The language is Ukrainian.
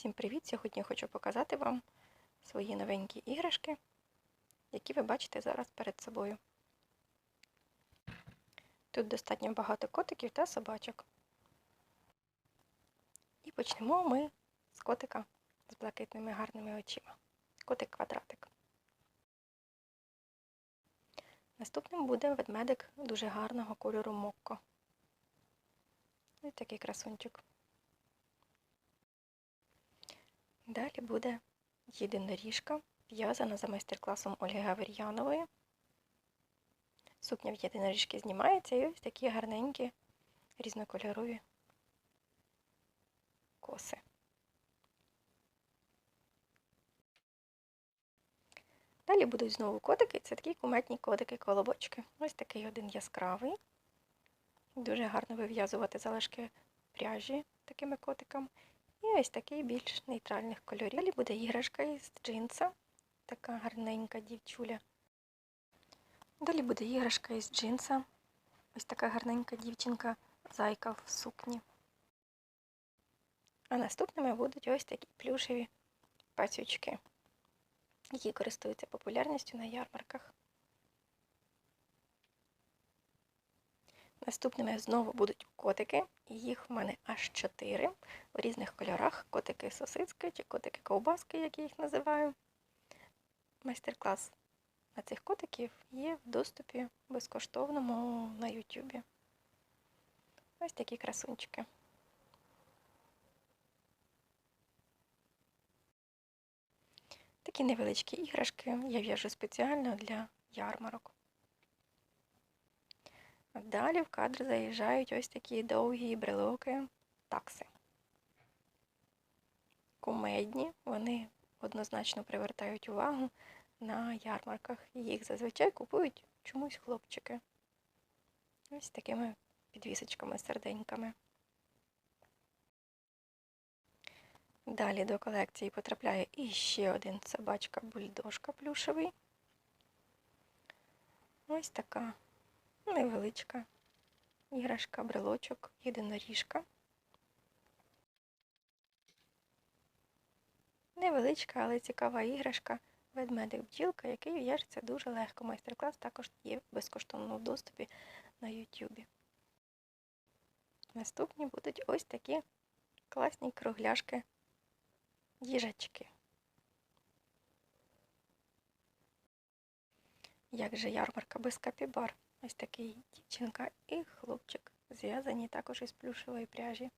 Всім привіт! Сьогодні хочу показати вам свої новенькі іграшки, які ви бачите зараз перед собою. Тут достатньо багато котиків та собачок. І почнемо ми з котика з блакитними гарними очима. Котик-квадратик. Наступним буде ведмедик дуже гарного кольору мокко. Ось такий красунчик. Далі буде єдиноріжка, в'язана за майстер-класом Ольги Гавріянової. Сукня в єдиноріжки знімається і ось такі гарненькі різнокольорові коси. Далі будуть знову котики, це такі куметні котики-колобочки. Ось такий один яскравий. Дуже гарно вив'язувати залишки пряжі такими котиками. І ось такий більш нейтральних кольорів. Далі буде іграшка із джинса, така гарненька дівчуля. Далі буде іграшка із джинса, ось така гарненька дівчинка, зайка в сукні. А наступними будуть ось такі плюшеві пацючки, які користуються популярністю на ярмарках. Наступними знову будуть котики, їх в мене аж чотири у різних кольорах. Котики сосиски чи котики ковбаски, як я їх називаю. Майстер-клас на цих котиків є в доступі безкоштовному на Ютубі. Ось такі красунчики. Такі невеличкі іграшки я в'яжу спеціально для ярмарок. Далі в кадр заїжджають ось такі довгі брелоки такси. Кумедні, вони однозначно привертають увагу на ярмарках. Їх зазвичай купують чомусь хлопчики. Ось такими підвісочками серденьками. Далі до колекції потрапляє іще один собачка-бульдожка плюшевий. Ось така невеличка іграшка, брелочок, єдиноріжка. Невеличка, але цікава іграшка ведмедик бджілка, який в'яжеться дуже легко. Майстер-клас також є в безкоштовному доступі на Ютубі. Наступні будуть ось такі класні кругляшки їжачки. Як же ярмарка без капібар? Ось такий дівчинка і хлопчик, зв'язані також із плюшевої пряжі.